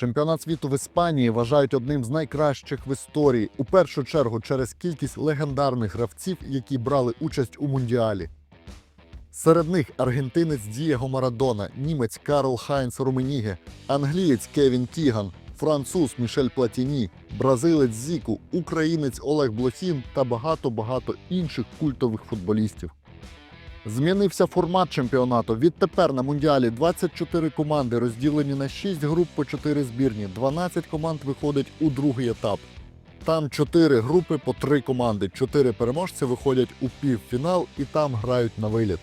Чемпіонат світу в Іспанії вважають одним з найкращих в історії, у першу чергу через кількість легендарних гравців, які брали участь у мундіалі. Серед них аргентинець Дієго Марадона, німець Карл Хайнц Руменіге, англієць Кевін Кіган, француз Мішель Платіні, бразилець Зіку, українець Олег Блохін та багато-багато інших культових футболістів. Змінився формат чемпіонату. Відтепер на мундіалі 24 команди розділені на 6 груп по 4 збірні. 12 команд виходить у другий етап. Там 4 групи по 3 команди. 4 переможці виходять у півфінал і там грають на виліт.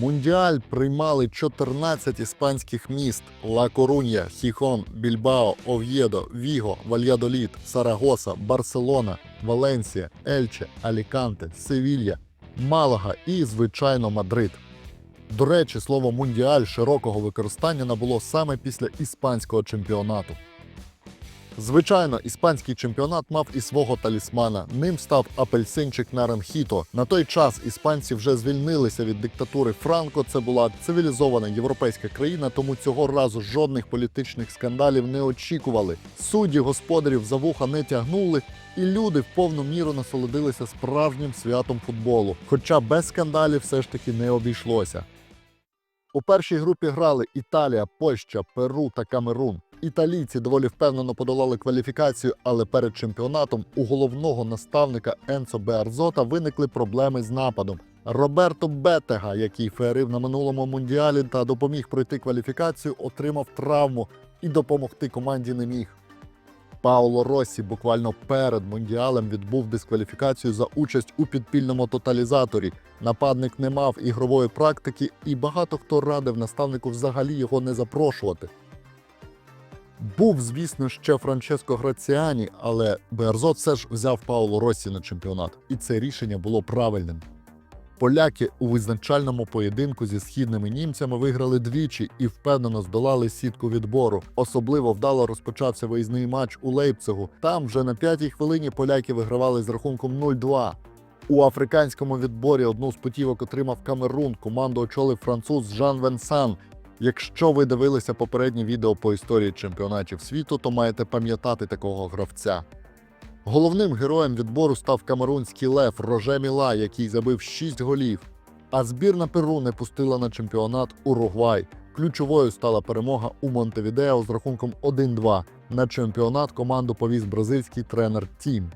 Мундіаль приймали 14 іспанських міст: Ла Корунья, Хіхон, Більбао, Ов'єдо, Віго, Вальядоліт, Сарагоса, Барселона, Валенсія, Ельче, Аліканте, Севілья, Малага і, звичайно, Мадрид. До речі, слово мундіаль широкого використання набуло саме після іспанського чемпіонату. Звичайно, іспанський чемпіонат мав і свого талісмана. Ним став апельсинчик Наранхіто. На той час іспанці вже звільнилися від диктатури Франко. Це була цивілізована європейська країна, тому цього разу жодних політичних скандалів не очікували. Судді господарів за вуха не тягнули, і люди в повну міру насолодилися справжнім святом футболу. Хоча без скандалів все ж таки не обійшлося. У першій групі грали Італія, Польща, Перу та Камерун. Італійці доволі впевнено подолали кваліфікацію, але перед чемпіонатом у головного наставника Енцо Беарзота виникли проблеми з нападом. Роберто Бетега, який феерив на минулому мундіалі та допоміг пройти кваліфікацію, отримав травму і допомогти команді не міг. Пауло Россі буквально перед мундіалем відбув дискваліфікацію за участь у підпільному тоталізаторі. Нападник не мав ігрової практики, і багато хто радив наставнику взагалі його не запрошувати. Був, звісно, ще Франческо Граціані, але Берзот все ж взяв Пауло Россі на чемпіонат, і це рішення було правильним. Поляки у визначальному поєдинку зі східними німцями виграли двічі і впевнено здолали сітку відбору. Особливо вдало розпочався виїзний матч у Лейпцигу. Там вже на п'ятій хвилині поляки вигравали з рахунком 0-2. У африканському відборі одну з путівок отримав Камерун. Команду очолив француз Жан Венсан. Якщо ви дивилися попереднє відео по історії чемпіонатів світу, то маєте пам'ятати такого гравця. Головним героєм відбору став камерунський лев Роже Міла, який забив 6 голів. А збірна Перу не пустила на чемпіонат Уругвай. Ключовою стала перемога у Монтевідео з рахунком 1-2. На чемпіонат команду повіз бразильський тренер Тім.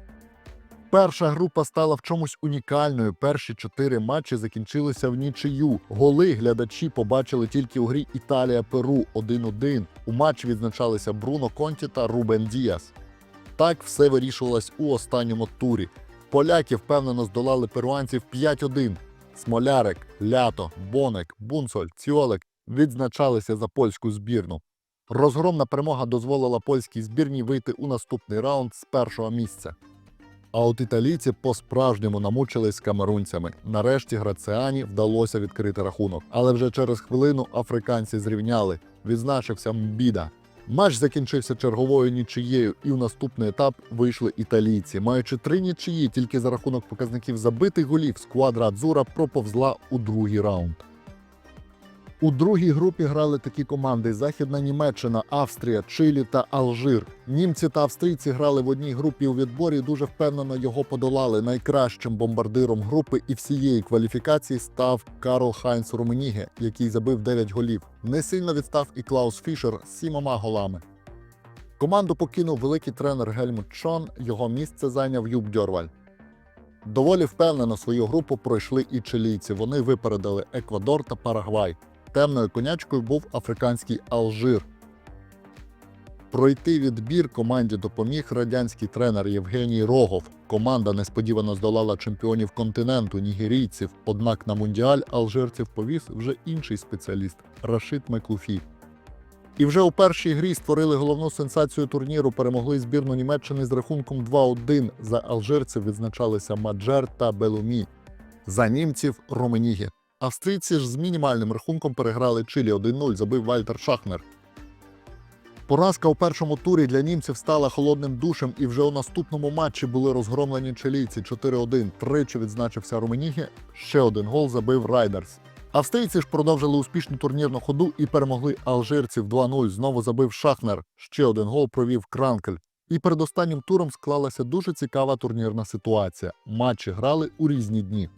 Перша група стала в чомусь унікальною. Перші чотири матчі закінчилися в нічию. Голи глядачі побачили тільки у грі Італія-Перу 1-1. У матчі відзначалися Бруно Конті та Рубен Діас. Так все вирішувалось у останньому турі. Поляки впевнено здолали перуанців 5-1. Смолярик, Лято, Бонек, Бунцоль, Ціолек відзначалися за польську збірну. Розгромна перемога дозволила польській збірні вийти у наступний раунд з першого місця. А от італійці по-справжньому намучились з камерунцями. Нарешті Граціані вдалося відкрити рахунок. Але вже через хвилину африканці зрівняли. Відзначився Мбіда. Матч закінчився черговою нічиєю, і в наступний етап вийшли італійці. Маючи три нічиї, тільки за рахунок показників забитих голів, сквадра Адзура проповзла у другий раунд. У другій групі грали такі команди: Західна Німеччина, Австрія, Чилі та Алжир. Німці та австрійці грали в одній групі у відборі. і Дуже впевнено його подолали. Найкращим бомбардиром групи і всієї кваліфікації став Карл Хайнц Руменіге, який забив 9 голів. Не сильно відстав і Клаус Фішер з сімома голами. Команду покинув великий тренер Гельмут Шон. Його місце зайняв Юб Дьорваль. Доволі впевнено свою групу пройшли і чилійці. Вони випередили Еквадор та Парагвай. Темною конячкою був африканський Алжир. Пройти відбір команді допоміг радянський тренер Євгеній Рогов. Команда несподівано здолала чемпіонів континенту нігерійців. Однак на мундіаль алжирців повіз вже інший спеціаліст Рашид Меклуфі. І вже у першій грі створили головну сенсацію турніру. Перемогли збірну Німеччини з рахунком 2-1. За алжирців відзначалися Маджер та Белумі. За німців Роменігі. Австрійці ж з мінімальним рахунком переграли Чилі 1-0, забив Вальтер Шахнер. Поразка у першому турі для німців стала холодним душем, і вже у наступному матчі були розгромлені чилійці 4-1. Тричі відзначився Руменігі, ще один гол забив Райдерс. Австрійці ж продовжили успішну турнірну ходу і перемогли алжирців 2-0. Знову забив Шахнер. Ще один гол провів Кранкель. І перед останнім туром склалася дуже цікава турнірна ситуація. Матчі грали у різні дні.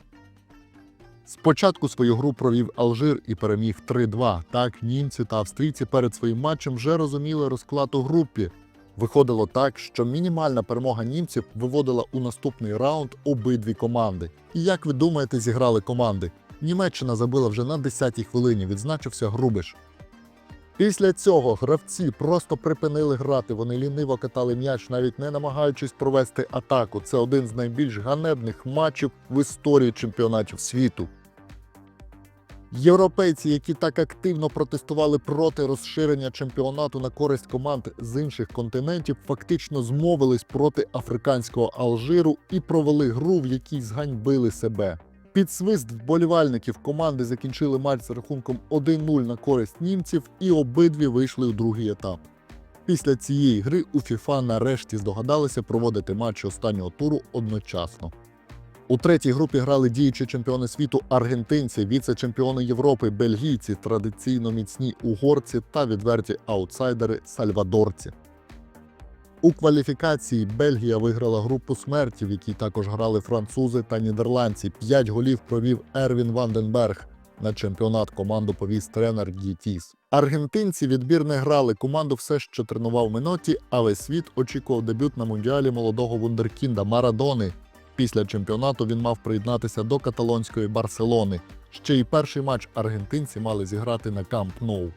Спочатку свою гру провів Алжир і переміг 3-2. Так німці та австрійці перед своїм матчем вже розуміли розклад у групі. Виходило так, що мінімальна перемога німців виводила у наступний раунд обидві команди. І як ви думаєте, зіграли команди? Німеччина забила вже на 10-й хвилині, відзначився Грубиш. Після цього гравці просто припинили грати. Вони ліниво катали м'яч, навіть не намагаючись провести атаку. Це один з найбільш ганебних матчів в історії чемпіонатів світу. Європейці, які так активно протестували проти розширення чемпіонату на користь команд з інших континентів, фактично змовились проти африканського Алжиру і провели гру, в якій зганьбили себе. Під свист вболівальників команди закінчили матч з рахунком 1-0 на користь німців, і обидві вийшли у другий етап. Після цієї гри у ФІФА нарешті здогадалися проводити матчі останнього туру одночасно. У третій групі грали діючі чемпіони світу аргентинці, віце-чемпіони Європи, бельгійці, традиційно міцні угорці та відверті аутсайдери сальвадорці. У кваліфікації Бельгія виграла групу смерті, в якій також грали французи та нідерландці. П'ять голів провів Ервін Ванденберг. На чемпіонат команду повіз тренер Д'Єтіс. Аргентинці відбір не грали. Команду все ще тренував Меноті, а весь світ очікував дебют на мундіалі молодого вундеркінда Марадони. Після чемпіонату він мав приєднатися до каталонської Барселони. Ще й перший матч аргентинці мали зіграти на Камп Ноу.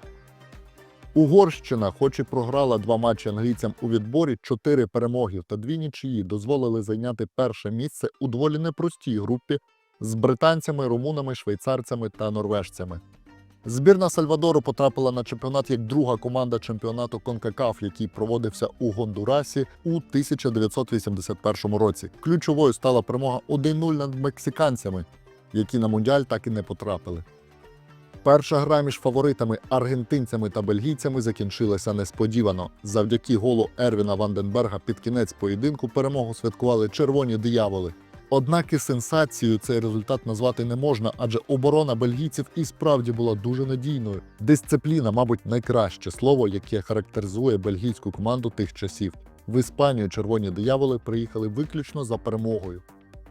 Угорщина, хоч і програла два матчі англійцям у відборі, чотири перемоги та дві нічиї дозволили зайняти перше місце у доволі непростій групі з британцями, румунами, швейцарцями та норвежцями. Збірна Сальвадору потрапила на чемпіонат як друга команда чемпіонату Конкакаф, який проводився у Гондурасі у 1981 році. Ключовою стала перемога 1-0 над мексиканцями, які на мундіаль так і не потрапили. Перша гра між фаворитами аргентинцями та бельгійцями закінчилася несподівано. Завдяки голу Ервіна Ванденберга під кінець поєдинку перемогу святкували червоні дияволи. Однак і сенсацією цей результат назвати не можна, адже оборона бельгійців і справді була дуже надійною. Дисципліна, мабуть, найкраще слово, яке характеризує бельгійську команду тих часів. В Іспанію червоні дияволи приїхали виключно за перемогою.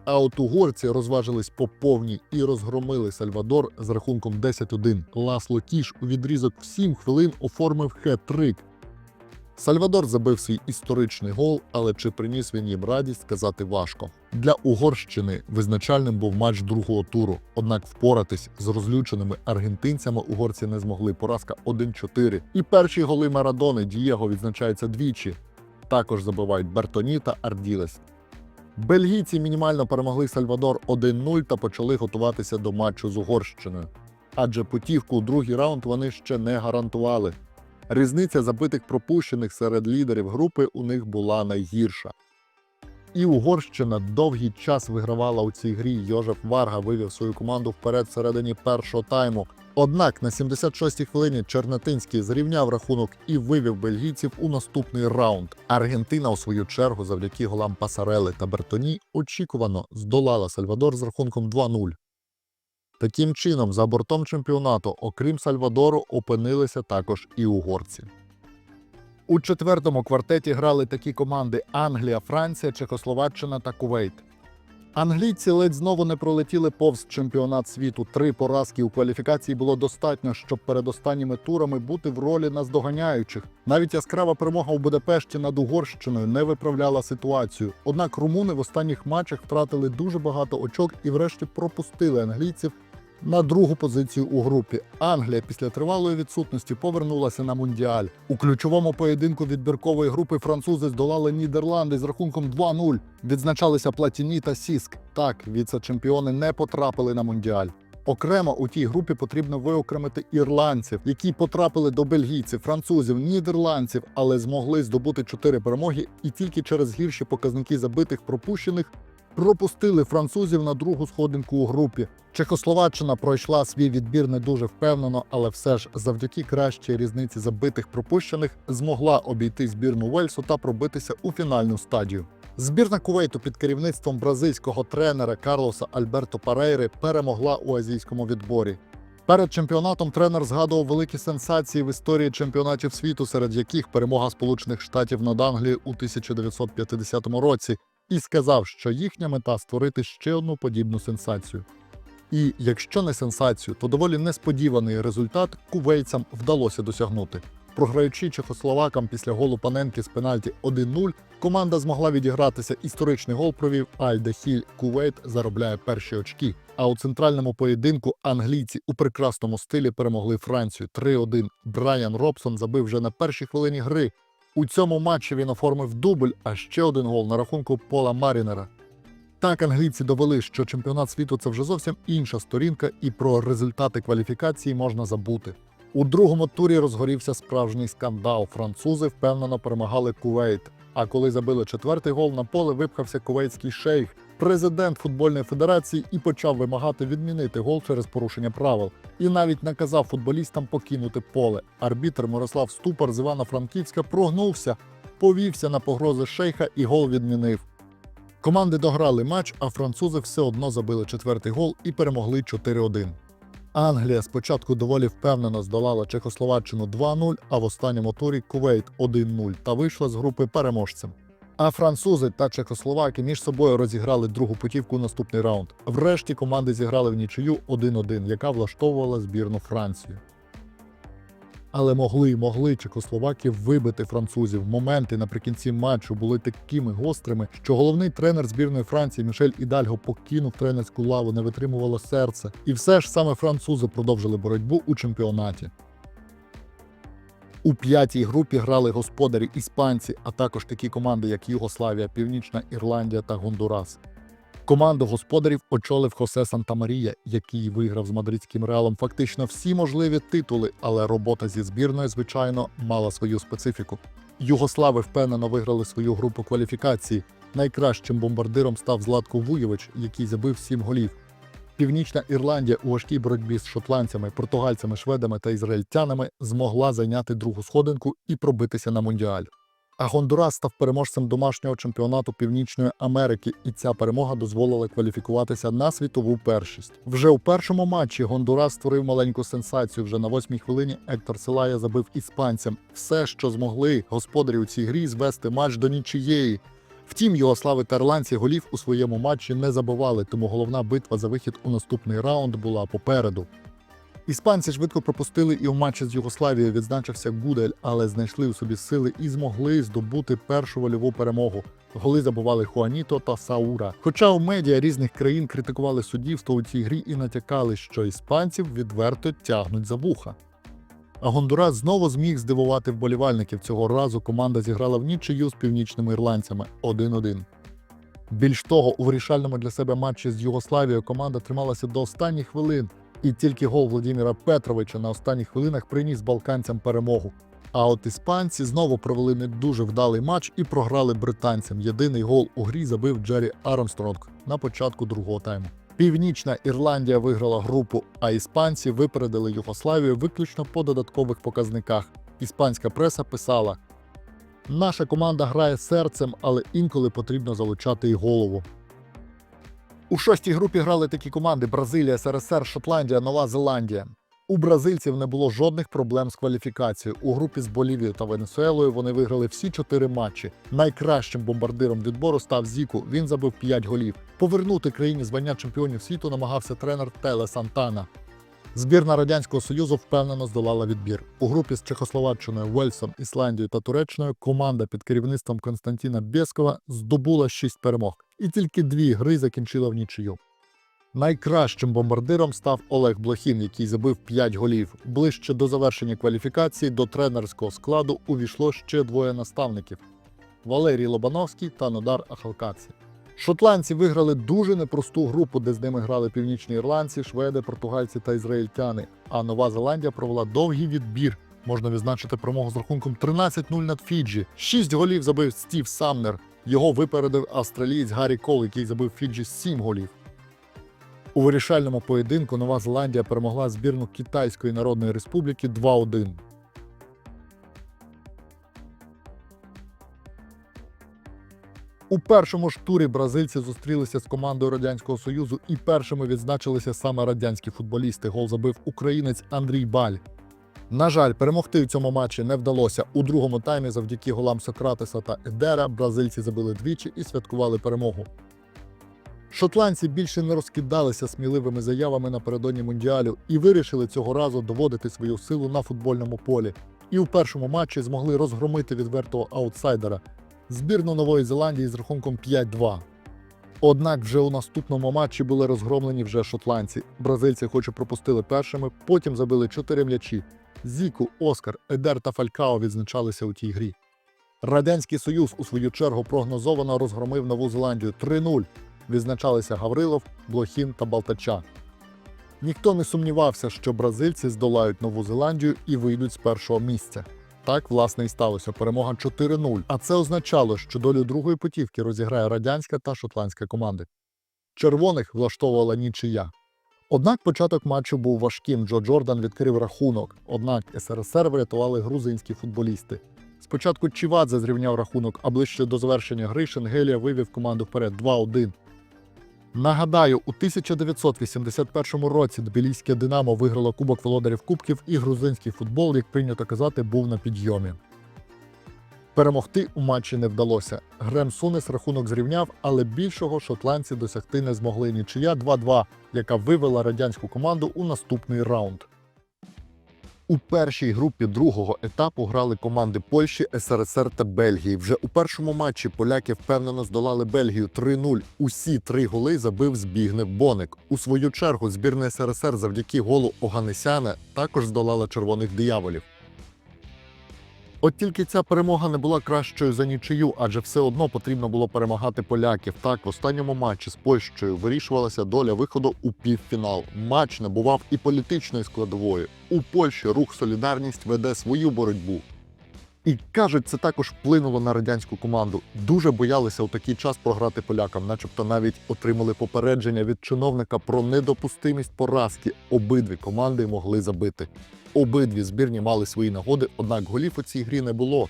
А от угорці розважились по повній і розгромили Сальвадор з рахунком 10-1. Ласло Кіш у відрізок в 7 хвилин оформив хет-трик. Сальвадор забив свій історичний гол, але чи приніс він їм радість, сказати важко. Для Угорщини визначальним був матч другого туру. Однак впоратись з розлюченими аргентинцями угорці не змогли. Поразка 1-4. І перші голи Марадони Дієго відзначаються двічі. Також забивають Бертоні та Арділес. Бельгійці мінімально перемогли Сальвадор 1-0 та почали готуватися до матчу з Угорщиною. Адже путівку у другий раунд вони ще не гарантували. Різниця забитих пропущених серед лідерів групи у них була найгірша. І Угорщина довгий час вигравала у цій грі. Йожеф Варга вивів свою команду вперед всередині першого тайму. Однак на 76-й хвилині Чернетинський зрівняв рахунок і вивів бельгійців у наступний раунд. Аргентина, у свою чергу, завдяки голам Пасарели та Бертоні, очікувано здолала Сальвадор з рахунком 2-0. Таким чином, за бортом чемпіонату, окрім Сальвадору, опинилися також і угорці. У четвертому квартеті грали такі команди Англія, Франція, Чехословаччина та Кувейт. Англійці ледь знову не пролетіли повз чемпіонат світу. Три поразки у кваліфікації було достатньо, щоб перед останніми турами бути в ролі наздоганяючих. Навіть яскрава перемога у Будапешті над Угорщиною не виправляла ситуацію. Однак румуни в останніх матчах втратили дуже багато очок і, врешті, пропустили англійців на другу позицію у групі. Англія після тривалої відсутності повернулася на мундіаль. У ключовому поєдинку відбіркової групи французи здолали Нідерланди з рахунком 2-0. Відзначалися Платіні та Сіск. Так, віце-чемпіони не потрапили на мундіаль. Окремо у тій групі потрібно виокремити ірландців, які потрапили до бельгійців, французів, нідерландців, але змогли здобути чотири перемоги і тільки через гірші показники забитих пропущених пропустили французів на другу сходинку у групі. Чехословаччина пройшла свій відбір не дуже впевнено, але все ж завдяки кращій різниці забитих пропущених змогла обійти збірну Вельсу та пробитися у фінальну стадію. Збірна Кувейту під керівництвом бразильського тренера Карлоса Альберто Парейри перемогла у азійському відборі. Перед чемпіонатом тренер згадував великі сенсації в історії чемпіонатів світу, серед яких перемога Сполучених Штатів над Англією у 1950 році, і сказав, що їхня мета створити ще одну подібну сенсацію. І якщо не сенсацію, то доволі несподіваний результат кувейцям вдалося досягнути. Програючи чехословакам після голу Паненки з пенальті 1-0, команда змогла відігратися. Історичний гол провів Хіль. Кувейт заробляє перші очки. А у центральному поєдинку англійці у прекрасному стилі перемогли Францію 3-1. Брайан Робсон забив вже на першій хвилині гри. У цьому матчі він оформив дубль, а ще один гол на рахунку Пола Марінера. Так англійці довели, що чемпіонат світу це вже зовсім інша сторінка, і про результати кваліфікації можна забути. У другому турі розгорівся справжній скандал. Французи впевнено перемагали Кувейт. А коли забили четвертий гол на поле, випхався кувейтський шейх, президент футбольної федерації, і почав вимагати відмінити гол через порушення правил. І навіть наказав футболістам покинути поле. Арбітр Мирослав Ступар з Івано-Франківська прогнувся, повівся на погрози шейха і гол відмінив. Команди дограли матч, а французи все одно забили четвертий гол і перемогли 4-1. Англія спочатку доволі впевнено здолала Чехословаччину 2-0, а в останньому турі Кувейт 1-0 та вийшла з групи переможцем. А французи та чехословаки між собою розіграли другу путівку у наступний раунд. Врешті команди зіграли в нічию 1-1, яка влаштовувала збірну Францію. Але могли могли чехословаки вибити французів. Моменти наприкінці матчу були такими гострими, що головний тренер збірної Франції Мішель Ідальго покинув тренерську лаву, не витримувало серце. І все ж саме французи продовжили боротьбу у чемпіонаті. У п'ятій групі грали господарі іспанці, а також такі команди, як Югославія, Північна Ірландія та Гондурас. Команду господарів очолив Хосе Сантамарія, який виграв з мадридським реалом фактично всі можливі титули, але робота зі збірною, звичайно, мала свою специфіку. Югослави впевнено виграли свою групу кваліфікації. Найкращим бомбардиром став Златко Вуєвич, який забив сім голів. Північна Ірландія у важкій боротьбі з шотландцями, португальцями, шведами та ізраїльтянами змогла зайняти другу сходинку і пробитися на мундіаль. А Гондурас став переможцем домашнього чемпіонату Північної Америки, і ця перемога дозволила кваліфікуватися на світову першість. Вже у першому матчі Гондурас створив маленьку сенсацію. Вже на восьмій хвилині Ектор Селая забив іспанцям все, що змогли господарі у цій грі звести матч до нічиєї. Втім, Югослави та ірландці голів у своєму матчі не забивали, тому головна битва за вихід у наступний раунд була попереду. Іспанці швидко пропустили і у матчі з Югославією відзначився Гудель, але знайшли у собі сили і змогли здобути першу вольову перемогу. Голи забували Хуаніто та Саура. Хоча у медіа різних країн критикували суддівство у цій грі і натякали, що іспанців відверто тягнуть за вуха. А Гондурас знову зміг здивувати вболівальників. Цього разу команда зіграла в нічию з північними ірландцями 1-1. Більш того, у вирішальному для себе матчі з Югославією команда трималася до останніх хвилин, і тільки гол Владимира Петровича на останніх хвилинах приніс балканцям перемогу. А от іспанці знову провели не дуже вдалий матч і програли британцям. Єдиний гол у грі забив Джері Армстронг на початку другого тайму. Північна Ірландія виграла групу, а іспанці випередили Югославію виключно по додаткових показниках. Іспанська преса писала: наша команда грає серцем, але інколи потрібно залучати й голову. У шостій групі грали такі команди: Бразилія, СРСР, Шотландія, Нова Зеландія. У бразильців не було жодних проблем з кваліфікацією. У групі з Болівією та Венесуелою вони виграли всі чотири матчі. Найкращим бомбардиром відбору став Зіку. Він забив 5 голів. Повернути країні звання чемпіонів світу намагався тренер Теле Сантана. Збірна радянського союзу впевнено здолала відбір. У групі з Чехословаччиною, Вельсом, Ісландією та Туреччиною команда під керівництвом Константіна Бєскова здобула 6 перемог, і тільки дві гри закінчила в нічию. Найкращим бомбардиром став Олег Блохін, який забив 5 голів. Ближче до завершення кваліфікації до тренерського складу увійшло ще двоє наставників: Валерій Лобановський та Нодар Ахалкаці. Шотландці виграли дуже непросту групу, де з ними грали північні ірландці, шведи, португальці та ізраїльтяни. А Нова Зеландія провела довгий відбір. Можна відзначити перемогу з рахунком 13-0 над Фіджі. Шість голів забив Стів Самнер. Його випередив австралієць Гаррі Кол, який забив Фіджі 7 голів. У вирішальному поєдинку Нова Зеландія перемогла збірну Китайської Народної Республіки 2-1. У першому ж турі бразильці зустрілися з командою Радянського Союзу і першими відзначилися саме радянські футболісти. Гол забив українець Андрій Баль. На жаль, перемогти у цьому матчі не вдалося. У другому таймі завдяки голам Сократеса та Едера бразильці забили двічі і святкували перемогу. Шотландці більше не розкидалися сміливими заявами напередодні мундіалю і вирішили цього разу доводити свою силу на футбольному полі. І у першому матчі змогли розгромити відвертого аутсайдера збірну Нової Зеландії з рахунком 5-2. Однак вже у наступному матчі були розгромлені вже шотландці. Бразильці хоч і пропустили першими, потім забили 4 м'ячі. Зіку, Оскар, Едер та Фалькао відзначалися у тій грі. Радянський Союз у свою чергу прогнозовано розгромив Нову Зеландію 3-0. Відзначалися Гаврилов, Блохін та Балтача. Ніхто не сумнівався, що бразильці здолають Нову Зеландію і вийдуть з першого місця. Так, власне, і сталося. Перемога 4-0. А це означало, що долю другої путівки розіграє радянська та шотландська команди. Червоних влаштовувала нічия. Однак початок матчу був важким. Джо Джордан відкрив рахунок. Однак СРСР врятували грузинські футболісти. Спочатку Чівадзе зрівняв рахунок, а ближче до завершення гри Шенгелія вивів команду вперед 2-1. Нагадаю, у 1981 році Тбіліське Динамо виграло Кубок володарів Кубків і грузинський футбол, як прийнято казати, був на підйомі. Перемогти у матчі не вдалося. Грем Сунес рахунок зрівняв, але більшого шотландці досягти не змогли нічия 2-2, яка вивела радянську команду у наступний раунд. У першій групі другого етапу грали команди Польщі, СРСР та Бельгії. Вже у першому матчі поляки впевнено здолали Бельгію 3-0. Усі три голи забив Збігнев Боник. У свою чергу збірна СРСР завдяки голу Оганесяна також здолала червоних дияволів. От тільки ця перемога не була кращою за нічию, адже все одно потрібно було перемагати поляків. Так, в останньому матчі з Польщею вирішувалася доля виходу у півфінал. Матч набував і політичної складової. У Польщі рух Солідарність веде свою боротьбу. І кажуть, це також вплинуло на радянську команду. Дуже боялися у такий час програти полякам, начебто навіть отримали попередження від чиновника про недопустимість поразки. Обидві команди могли забити. Обидві збірні мали свої нагоди, однак голів у цій грі не було.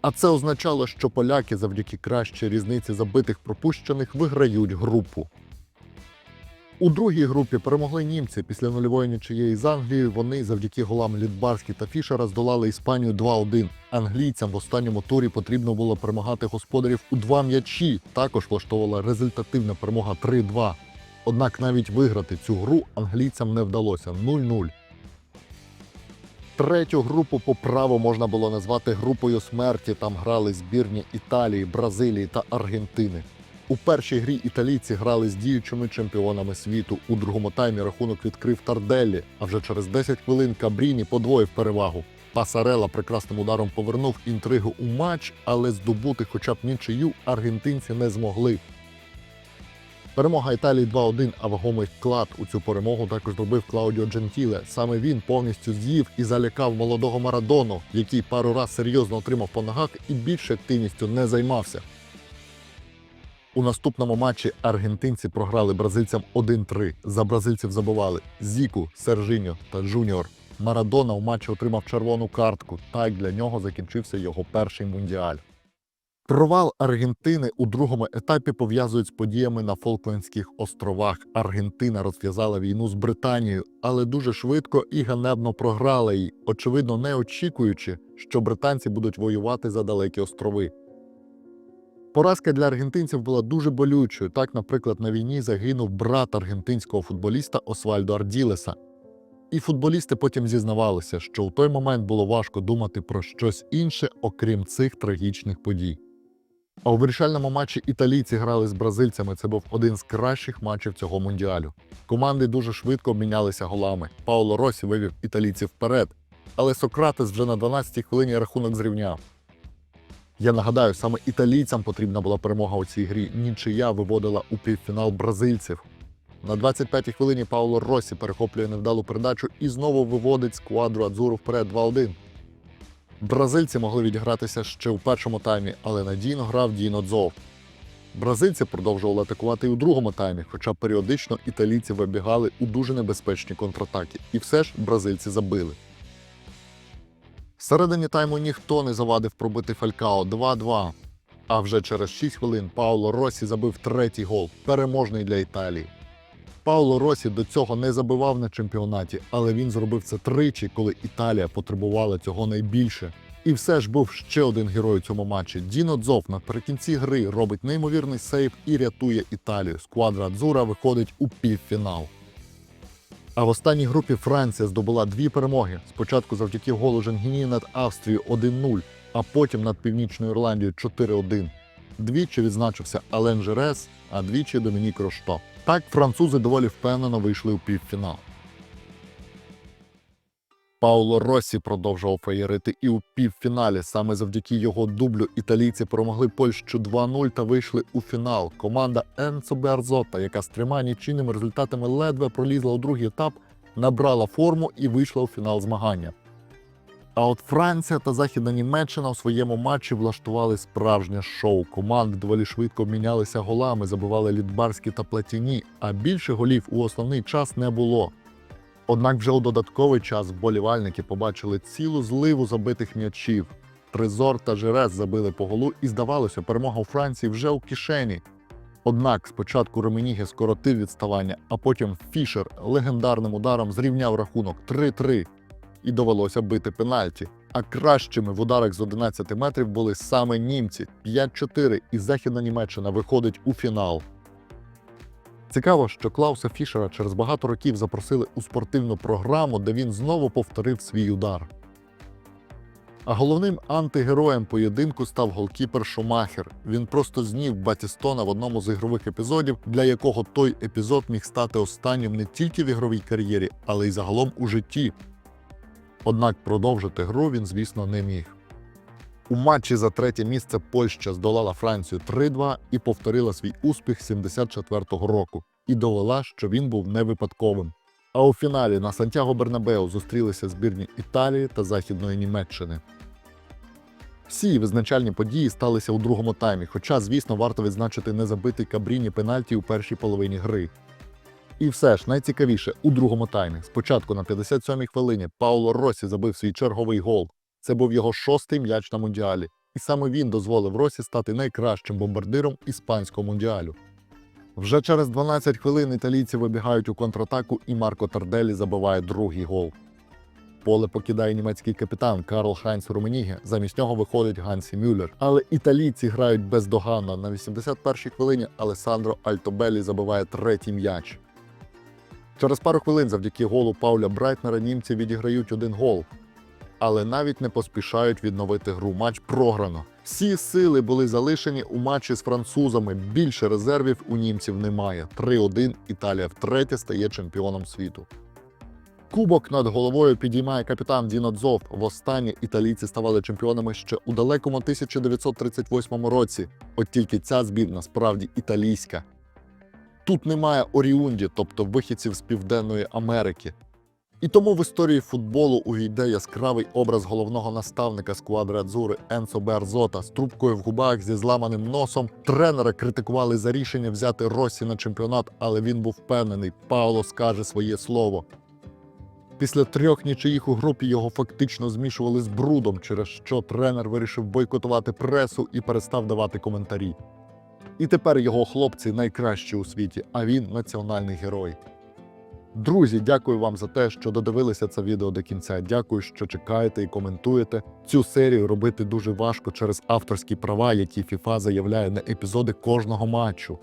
А це означало, що поляки завдяки кращій різниці забитих пропущених виграють групу. У другій групі перемогли німці після нульової нічиєї з Англією. Вони завдяки голам Лідбарські та Фішера здолали Іспанію 2-1. Англійцям в останньому турі потрібно було перемагати господарів у два м'ячі. Також влаштовувала результативна перемога 3-2. Однак навіть виграти цю гру англійцям не вдалося 0-0. Третю групу по праву можна було назвати групою смерті. Там грали збірні Італії, Бразилії та Аргентини. У першій грі італійці грали з діючими чемпіонами світу. У другому таймі рахунок відкрив Тарделлі, а вже через 10 хвилин Кабріні подвоїв перевагу. Пасарела прекрасним ударом повернув інтригу у матч, але здобути хоча б нічию аргентинці не змогли. Перемога Італії 2-1, а вагомий вклад у цю перемогу також зробив Клаудіо Джентіле. Саме він повністю з'їв і залякав молодого Марадону, який пару раз серйозно отримав по ногах і більше активністю не займався. У наступному матчі аргентинці програли бразильцям 1-3. За бразильців забували Зіку, Сержиньо та Джуніор. Марадона у матчі отримав червону картку. Так для нього закінчився його перший мундіаль. Провал Аргентини у другому етапі пов'язують з подіями на Фолклендських островах. Аргентина розв'язала війну з Британією, але дуже швидко і ганебно програла її, очевидно, не очікуючи, що британці будуть воювати за далекі острови. Поразка для аргентинців була дуже болючою. Так, наприклад, на війні загинув брат аргентинського футболіста Освальдо Арділеса. І футболісти потім зізнавалися, що у той момент було важко думати про щось інше, окрім цих трагічних подій. А у вирішальному матчі італійці грали з бразильцями. Це був один з кращих матчів цього мундіалю. Команди дуже швидко обмінялися голами. Пауло Росі вивів італійців вперед, але Сократес вже на 12-й хвилині рахунок зрівняв. Я нагадаю, саме італійцям потрібна була перемога у цій грі. Нічия виводила у півфінал бразильців. На 25-й хвилині Пауло Росі перехоплює невдалу передачу і знову виводить сквадру Адзуру вперед 2-1. Бразильці могли відігратися ще у першому таймі, але надійно грав Діно Дзов. Бразильці продовжували атакувати і у другому таймі, хоча періодично італійці вибігали у дуже небезпечні контратаки. І все ж бразильці забили. Всередині тайму ніхто не завадив пробити Фалькао 2-2. А вже через 6 хвилин Пауло Росі забив третій гол, переможний для Італії. Пауло Росі до цього не забивав на чемпіонаті, але він зробив це тричі, коли Італія потребувала цього найбільше. І все ж був ще один герой у цьому матчі. Діно Дзов наприкінці гри робить неймовірний сейв і рятує Італію. Сквадра Адзура виходить у півфінал. А в останній групі Франція здобула дві перемоги. Спочатку завдяки голу Женгіні над Австрією 1-0, а потім над Північною Ірландією 4-1. Двічі відзначився Ален Жерес, а двічі Домінік Рошто. Так французи доволі впевнено вийшли у півфінал. Пауло Россі продовжував феєрити і у півфіналі. Саме завдяки його дублю італійці перемогли Польщу 2-0 та вийшли у фінал. Команда Енцо Берзота, яка з трьома нічийними результатами ледве пролізла у другий етап, набрала форму і вийшла у фінал змагання. А от Франція та Західна Німеччина у своєму матчі влаштували справжнє шоу. Команди доволі швидко обмінялися голами, забивали Лідбарські та Платіні, а більше голів у основний час не було. Однак вже у додатковий час вболівальники побачили цілу зливу забитих м'ячів. Тризор та Жерес забили по голу, і здавалося, перемога у Франції вже у кишені. Однак спочатку Ременіге скоротив відставання, а потім Фішер легендарним ударом зрівняв рахунок 3-3 і довелося бити пенальті. А кращими в ударах з 11 метрів були саме німці 5-4, і Західна Німеччина виходить у фінал. Цікаво, що Клауса Фішера через багато років запросили у спортивну програму, де він знову повторив свій удар. А головним антигероєм поєдинку став голкіпер Шумахер. Він просто знів Батістона в одному з ігрових епізодів, для якого той епізод міг стати останнім не тільки в ігровій кар'єрі, але й загалом у житті. Однак продовжити гру він, звісно, не міг. У матчі за третє місце Польща здолала Францію 3-2 і повторила свій успіх 74-го року і довела, що він був не випадковим. А у фіналі на Сантьяго Бернабеу зустрілися збірні Італії та Західної Німеччини. Всі визначальні події сталися у другому таймі, хоча, звісно, варто відзначити незабитий кабріні пенальті у першій половині гри. І все ж найцікавіше у другому таймі. Спочатку на 57-й хвилині Пауло Росі забив свій черговий гол. Це був його шостий м'яч на мундіалі, і саме він дозволив Росі стати найкращим бомбардиром іспанського мундіалю. Вже через 12 хвилин італійці вибігають у контратаку, і Марко Тарделі забиває другий гол. Поле покидає німецький капітан Карл Хайнц Руменіге. Замість нього виходить Гансі Мюллер. Але італійці грають бездоганно. На 81-й хвилині Алесандро Альтобелі забиває третій м'яч. Через пару хвилин завдяки голу Пауля Брайтнера німці відіграють один гол. Але навіть не поспішають відновити гру. Матч програно. Всі сили були залишені у матчі з французами. Більше резервів у німців немає. 3-1 Італія втретє стає чемпіоном світу. Кубок над головою підіймає капітан Діно Дзов. Востаннє італійці ставали чемпіонами ще у далекому 1938 році. От тільки ця збірна справді італійська. Тут немає оріунді, тобто вихідців з Південної Америки. І тому в історії футболу увійде яскравий образ головного наставника сквадри Адзури Енсо Берзота з трубкою в губах зі зламаним носом. Тренера критикували за рішення взяти Росі на чемпіонат, але він був впевнений, Пауло скаже своє слово. Після трьох нічиїх у групі його фактично змішували з брудом, через що тренер вирішив бойкотувати пресу і перестав давати коментарі. І тепер його хлопці найкращі у світі, а він національний герой. Друзі, дякую вам за те, що додивилися це відео до кінця. Дякую, що чекаєте і коментуєте. Цю серію робити дуже важко через авторські права, які FIFA заявляє на епізоди кожного матчу.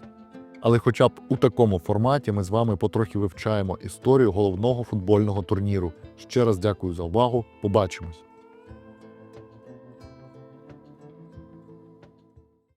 Але хоча б у такому форматі ми з вами потрохи вивчаємо історію головного футбольного турніру. Ще раз дякую за увагу. Побачимось!